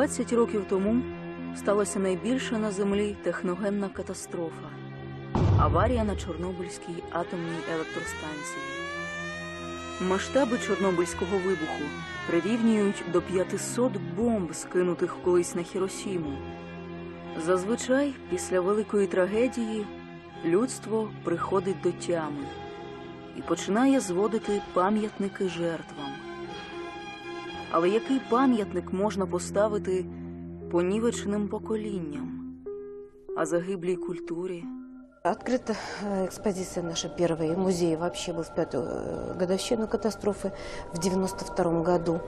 20 років тому сталася найбільша на землі техногенна катастрофа аварія на Чорнобильській атомній електростанції. Масштаби Чорнобильського вибуху прирівнюють до 500 бомб, скинутих колись на Хіросіму. Зазвичай, після великої трагедії, людство приходить до тями і починає зводити пам'ятники жертвам. Але який пам'ятник можна поставити понівеченим поколінням, а загиблій культурі? Открыта э, экспозиция наша первая, и музей вообще был в пятую э, годовщину катастрофы в 92 году.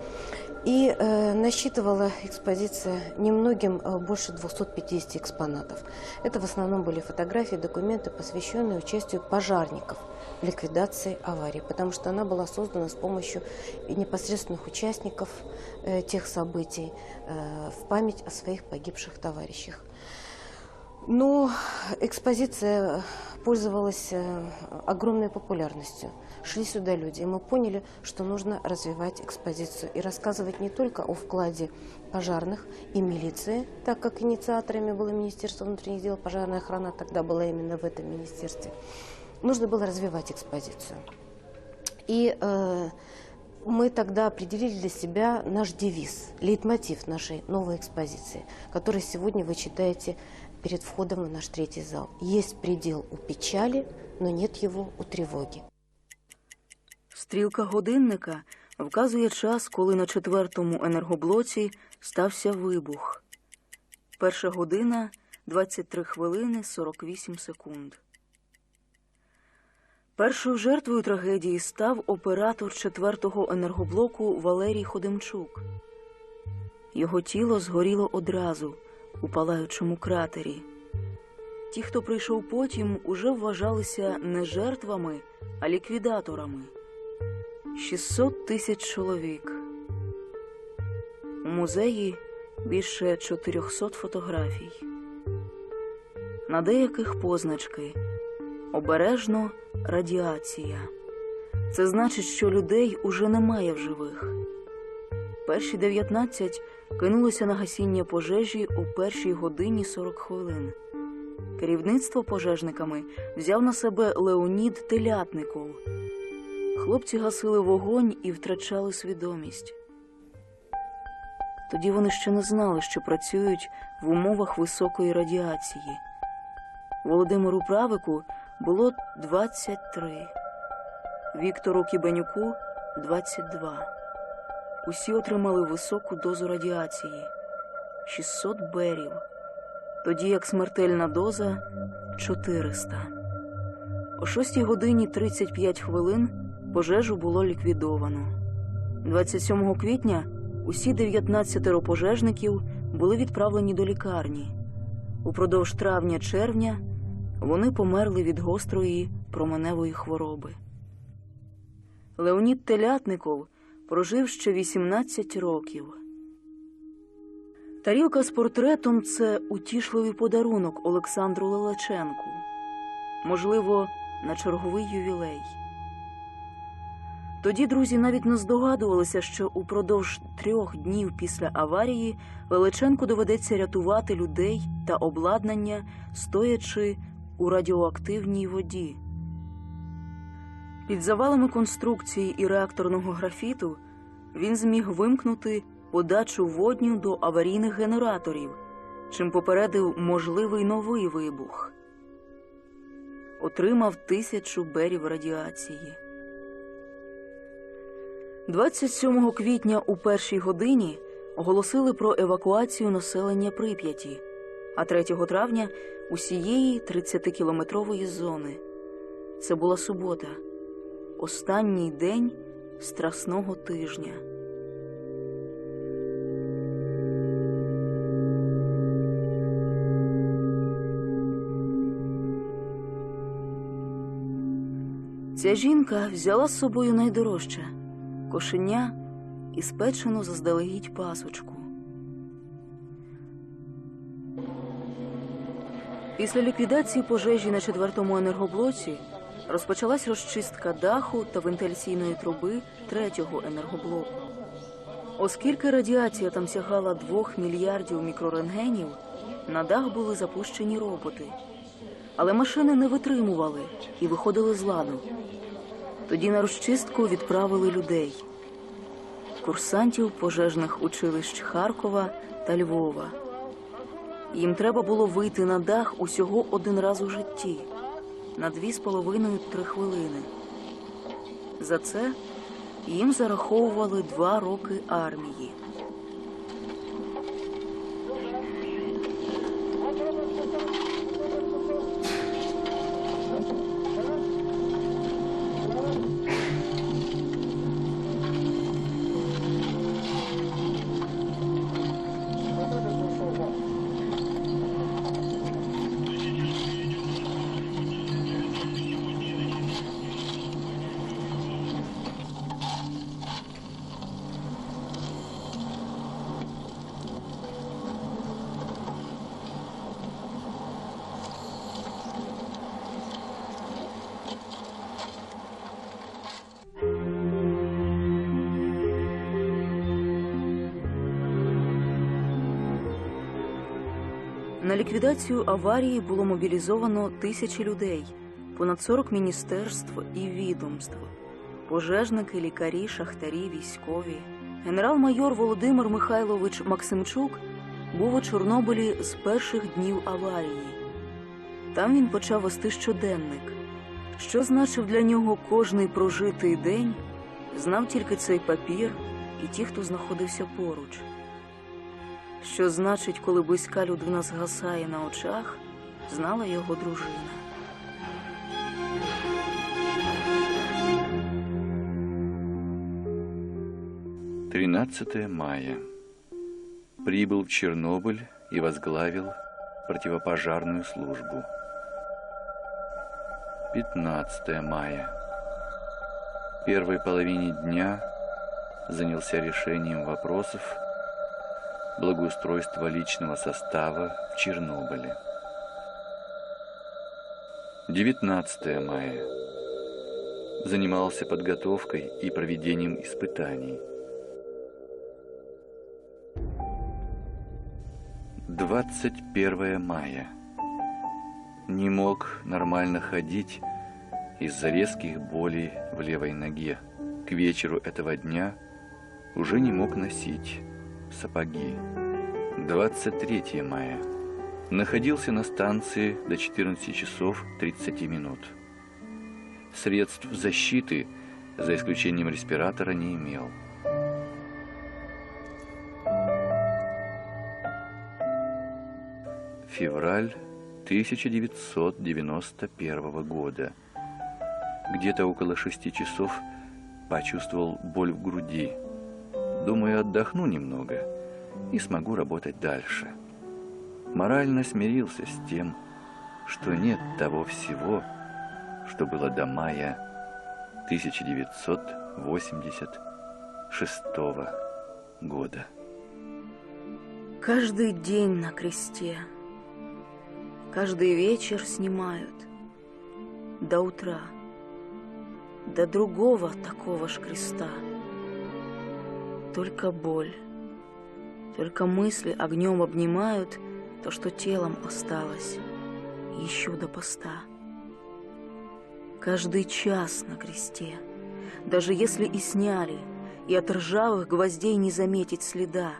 И э, насчитывала экспозиция немногим э, больше 250 экспонатов. Это в основном были фотографии, документы, посвященные участию пожарников в ликвидации аварии, потому что она была создана с помощью непосредственных участников э, тех событий э, в память о своих погибших товарищах. Но экспозиция пользовалась э, огромной популярностью. Шли сюда люди, и мы поняли, что нужно развивать экспозицию и рассказывать не только о вкладе пожарных и милиции, так как инициаторами было Министерство внутренних дел, пожарная охрана тогда была именно в этом министерстве. Нужно было развивать экспозицию. И э, мы тогда определили для себя наш девиз, лейтмотив нашей новой экспозиции, который сегодня вы читаете перед входом в наш третий зал. Есть предел у печали, но нет его у тревоги. Стрілка годинника вказує час, коли на четвертому енергоблоці стався вибух. Перша година 23 хвилини 48 секунд. Першою жертвою трагедії став оператор четвертого енергоблоку Валерій Ходемчук. Його тіло згоріло одразу у палаючому кратері. Ті, хто прийшов потім, уже вважалися не жертвами, а ліквідаторами. 600 тисяч чоловік. У музеї більше 400 фотографій. На деяких позначки обережно радіація. Це значить, що людей уже немає в живих. Перші 19 кинулися на гасіння пожежі у першій годині 40 хвилин. Керівництво пожежниками взяв на себе Леонід Телятников. Хлопці гасили вогонь і втрачали свідомість. Тоді вони ще не знали, що працюють в умовах високої радіації. Володимиру Правику було 23, Віктору Кібенюку 22. Усі отримали високу дозу радіації 600 берів, тоді як смертельна доза 400. О 6 годині 35 хвилин пожежу було ліквідовано. 27 квітня усі 19 пожежників були відправлені до лікарні. Упродовж травня-червня вони померли від гострої променевої хвороби. Леонід Телятников прожив ще 18 років. Тарілка з портретом це утішливий подарунок Олександру Лелеченку. Можливо, на черговий ювілей. Тоді друзі навіть не здогадувалися, що упродовж трьох днів після аварії Лелеченку доведеться рятувати людей та обладнання, стоячи у радіоактивній воді. Під завалами конструкції і реакторного графіту він зміг вимкнути подачу водню до аварійних генераторів, чим попередив можливий новий вибух. Отримав тисячу берів радіації. 27 квітня у першій годині оголосили про евакуацію населення Прип'яті, а 3 травня усієї 30-кілометрової зони. Це була субота, останній день страсного тижня. Ця жінка взяла з собою найдорожче кошеня і спечену заздалегідь пасочку. Після ліквідації пожежі на четвертому енергоблоці розпочалась розчистка даху та вентиляційної труби третього енергоблоку. Оскільки радіація там сягала 2 мільярдів мікрорентгенів, на дах були запущені роботи. Але машини не витримували і виходили з ладу. Тоді на розчистку відправили людей курсантів пожежних училищ Харкова та Львова. Їм треба було вийти на дах усього один раз у житті на дві з половиною-три хвилини. За це їм зараховували два роки армії. На ліквідацію аварії було мобілізовано тисячі людей, понад 40 міністерств і відомств, пожежники, лікарі, шахтарі, військові. Генерал-майор Володимир Михайлович Максимчук був у Чорнобилі з перших днів аварії. Там він почав вести щоденник. Що значив для нього кожний прожитий день, знав тільки цей папір і ті, хто знаходився поруч. Що значить, коли близька людина згасає на очах, знала його дружина. Тринадцатое мая. Прибыл в Чернобыль и возглавил противопожарную службу. 15 мая. В первой половине дня занялся решением вопросов благоустройства личного состава в Чернобыле. 19 мая. Занимался подготовкой и проведением испытаний. 21 мая. Не мог нормально ходить из-за резких болей в левой ноге. К вечеру этого дня уже не мог носить сапоги. 23 мая. Находился на станции до 14 часов 30 минут. Средств защиты, за исключением респиратора, не имел. Февраль 1991 года. Где-то около шести часов почувствовал боль в груди. Думаю, отдохну немного и смогу работать дальше. Морально смирился с тем, что нет того всего, что было до мая 1986 года. Каждый день на кресте, каждый вечер снимают до утра, до другого такого ж креста. Только боль, только мысли огнем обнимают то, что телом осталось. Еще до поста. Каждый час на кресте, даже если и сняли, и от ржавых гвоздей не заметить следа,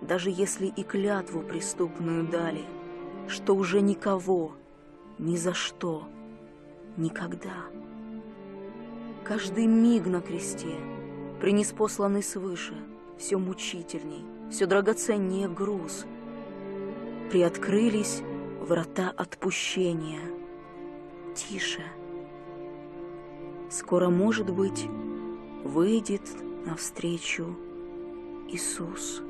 даже если и клятву преступную дали, что уже никого, ни за что, никогда. Каждый миг на кресте, принес посланный свыше, все мучительней, все драгоценнее груз. Приоткрылись врата отпущения. Тише. Скоро, может быть, выйдет навстречу Иисус.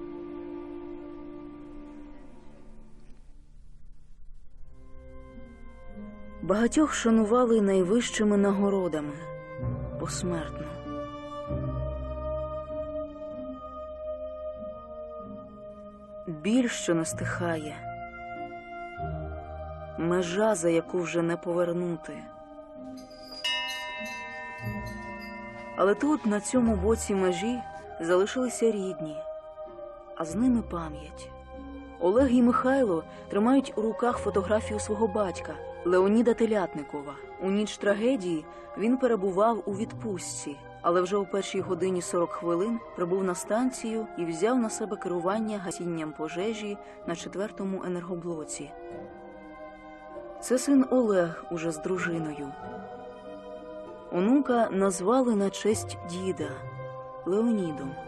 Багатьох шанували найвищими нагородами посмертно. Біль, що не стихає, межа, за яку вже не повернути. Але тут, на цьому боці межі, залишилися рідні, а з ними пам'ять. Олег і Михайло тримають у руках фотографію свого батька Леоніда Телятникова. У ніч трагедії він перебував у відпустці, але вже у першій годині 40 хвилин прибув на станцію і взяв на себе керування гасінням пожежі на четвертому енергоблоці. Це син Олег уже з дружиною. Онука назвали на честь діда Леонідом.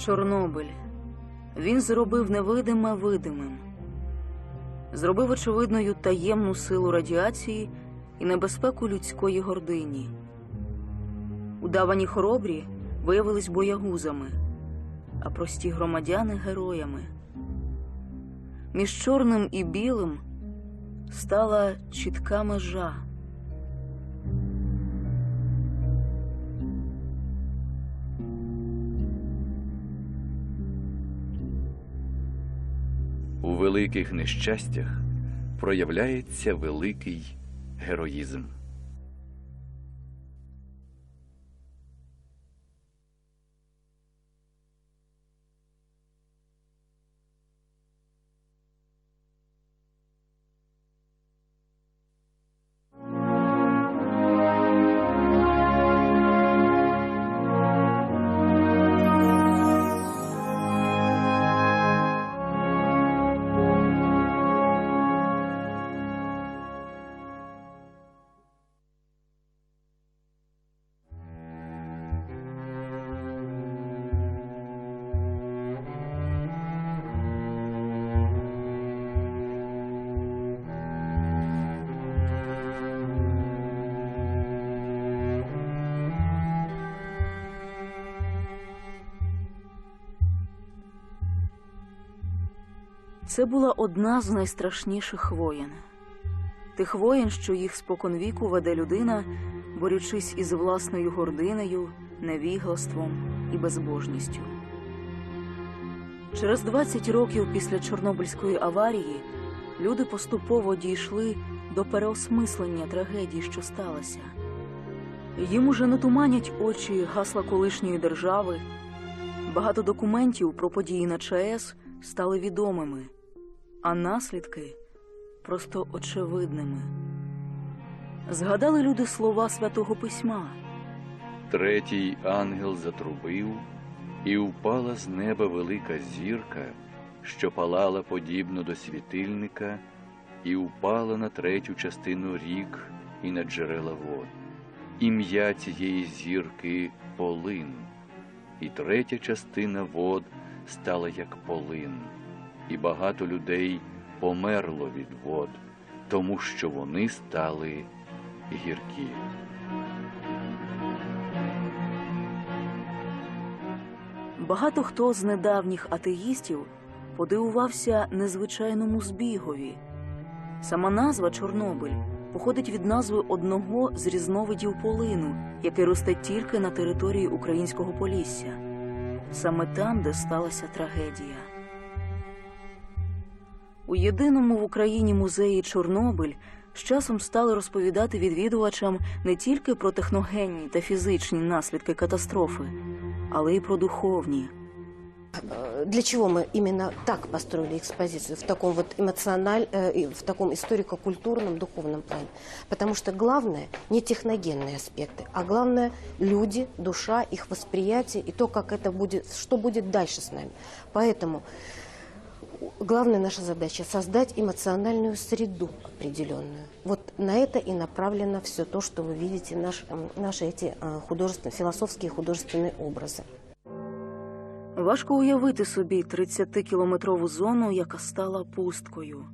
Чорнобиль. Він зробив невидиме видимим. Зробив очевидною таємну силу радіації і небезпеку людської гордині. Удавані хоробрі виявились боягузами, а прості громадяни героями. Між чорним і білим стала чітка межа. У великих нещастях проявляється великий героїзм. Це була одна з найстрашніших воєн. Тих воєн, що їх споконвіку веде людина, борючись із власною гординею, невіглаством і безбожністю. Через 20 років після Чорнобильської аварії люди поступово дійшли до переосмислення трагедії, що сталася. Їм уже не туманять очі гасла колишньої держави. Багато документів про події на ЧАЕС стали відомими, а наслідки просто очевидними. Згадали люди слова святого письма. Третій ангел затрубив, і впала з неба велика зірка, що палала подібно до світильника, і впала на третю частину рік і на джерела вод. Ім'я цієї зірки полин, і третя частина вод стала як полин, і багато людей померло від вод, тому що вони стали гіркі. Багато хто з недавніх атеїстів подивувався незвичайному збігові. Сама назва Чорнобиль походить від назви одного з різновидів полину, який росте тільки на території українського Полісся, саме там, де сталася трагедія. У єдиному в Україні музеї Чорнобиль з часом стали розповідати відвідувачам не тільки про техногенні та фізичні наслідки катастрофи, але й про духовні. Э, Для чего мы именно так построили экспозицию в таком вот эмоциональ, э, и в таком историко-культурном, духовном плане? Потому что главное не техногенные аспекты, а главное люди, душа, их восприятие и то, как это будет, что будет дальше с нами. Поэтому главная наша задача создать эмоциональную среду определенную. Вот на это и направлено все то, что вы видите, наш, м, наши эти э, художественные, философские художественные образы. Важко уявити собі 30-кілометрову зону, яка стала пусткою.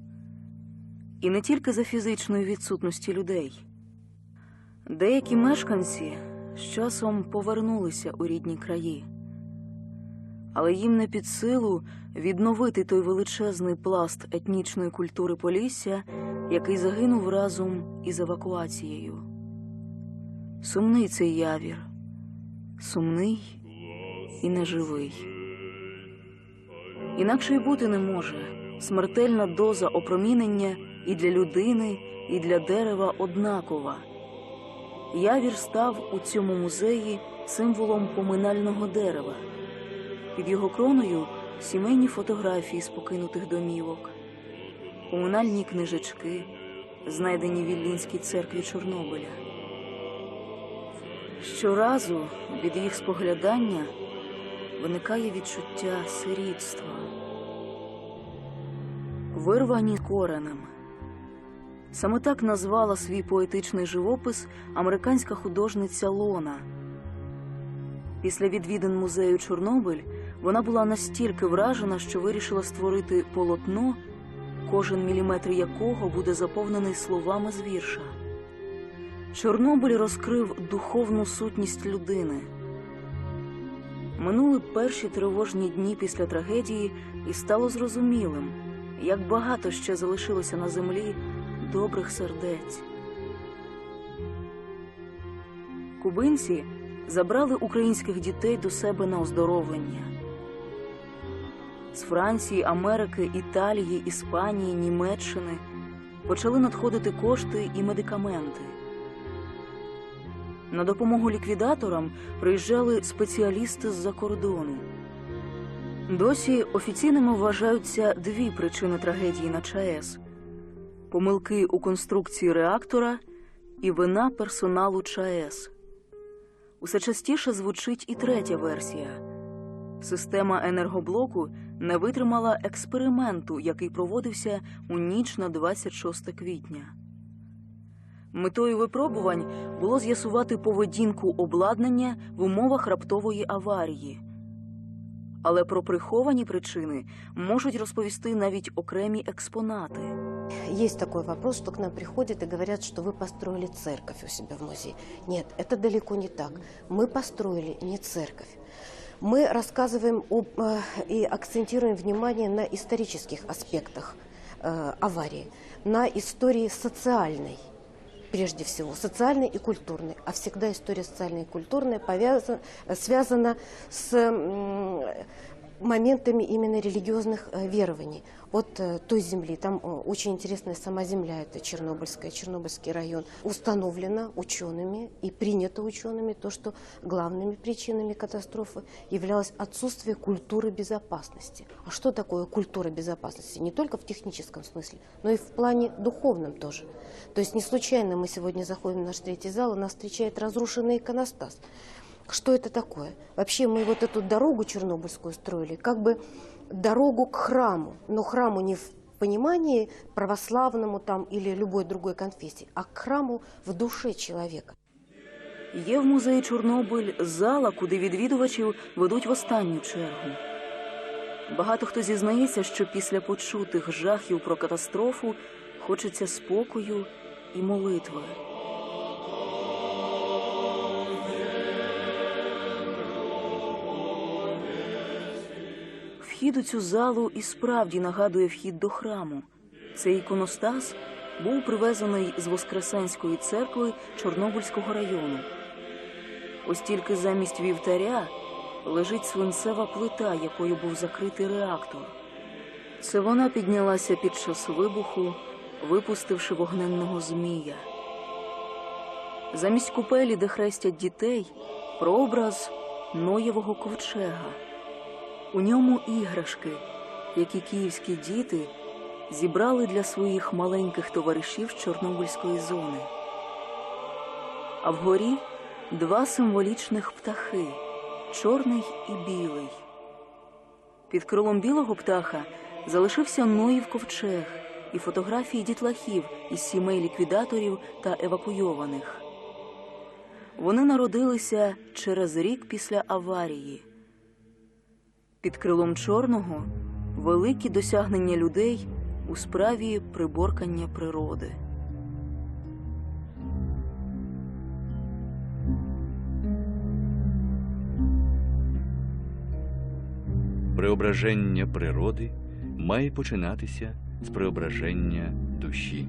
І не тільки за фізичної відсутності людей. Деякі мешканці з часом повернулися у рідні краї, але їм не під силу відновити той величезний пласт етнічної культури Полісся, який загинув разом із евакуацією. Сумний цей явір, сумний і неживий. Інакше й бути не може. Смертельна доза опромінення і для людини, і для дерева однакова. Явір став у цьому музеї символом поминального дерева. Під його кроною сімейні фотографії з покинутих домівок, поминальні книжечки, знайдені в Віллінській церкві Чорнобиля. Щоразу від їх споглядання виникає відчуття сирітства, вирвані коренем. Саме так назвала свій поетичний живопис американська художниця Лона. Після відвідин музею Чорнобиль вона була настільки вражена, що вирішила створити полотно, кожен міліметр якого буде заповнений словами з вірша. Чорнобиль розкрив духовну сутність людини. Минули перші тривожні дні після трагедії, і стало зрозумілим, як багато ще залишилося на землі добрих сердець. Кубинці забрали українських дітей до себе на оздоровлення. З Франції, Америки, Італії, Іспанії, Німеччини почали надходити кошти і медикаменти. На допомогу ліквідаторам приїжджали спеціалісти з-за кордону. Досі офіційними вважаються дві причини трагедії на ЧАЕС: помилки у конструкції реактора і вина персоналу ЧАЕС. Усе частіше звучить і третя версія. Система енергоблоку не витримала експерименту, який проводився у ніч на 26 квітня. Метою випробувань було з'ясувати поведінку обладнання в умовах раптової аварії. Але про приховані причини можуть розповісти навіть окремі експонати. Есть такой вопрос, что к нам приходят и говорят, что вы построили церковь у себя в музее. Нет, это далеко не так. Мы построили не церковь. Мы рассказываем об, э, и акцентируем внимание на исторических аспектах э, аварии, на истории социальной, прежде всего, социальной и культурной. А всегда история социальная и культурная повяза- э, связана с м, моментами именно религиозных э, верований от э, той земли. Там очень интересная сама земля, это Чернобыльская, Чернобыльский район. Установлено учеными и принято учеными то, что главными причинами катастрофы являлось отсутствие культуры безопасности. А что такое культура безопасности? Не только в техническом смысле, но и в плане духовном тоже. То есть не случайно мы сегодня заходим в наш третий зал, и нас встречает разрушенный иконостас. Что это такое? Вообще мы вот эту дорогу чернобыльскую строили, как бы дорогу к храму, но храму не в понимании православному там или любой другой конфессии, а к храму в душе человека. Є в музеї Чорнобиль зала, куди відвідувачів ведуть в останню чергу. Багато хто зізнається, що після почутих жахів про катастрофу хочеться спокою і молитви. Вхід у цю залу і справді нагадує вхід до храму. Цей іконостас був привезений з Воскресенської церкви Чорнобильського району. Ось тільки замість вівтаря лежить свинцева плита, якою був закритий реактор. Це вона піднялася під час вибуху, випустивши вогненного змія. Замість купелі, де хрестять дітей, прообраз Ноєвого ковчега. У ньому іграшки, які київські діти зібрали для своїх маленьких товаришів з Чорнобильської зони. А вгорі два символічних птахи чорний і білий. Під крилом білого птаха залишився Ноїв ковчег і фотографії дітлахів із сімей ліквідаторів та евакуйованих. Вони народилися через рік після аварії. Під крилом чорного великі досягнення людей у справі приборкання природи. Преображення природи має починатися з преображення душі.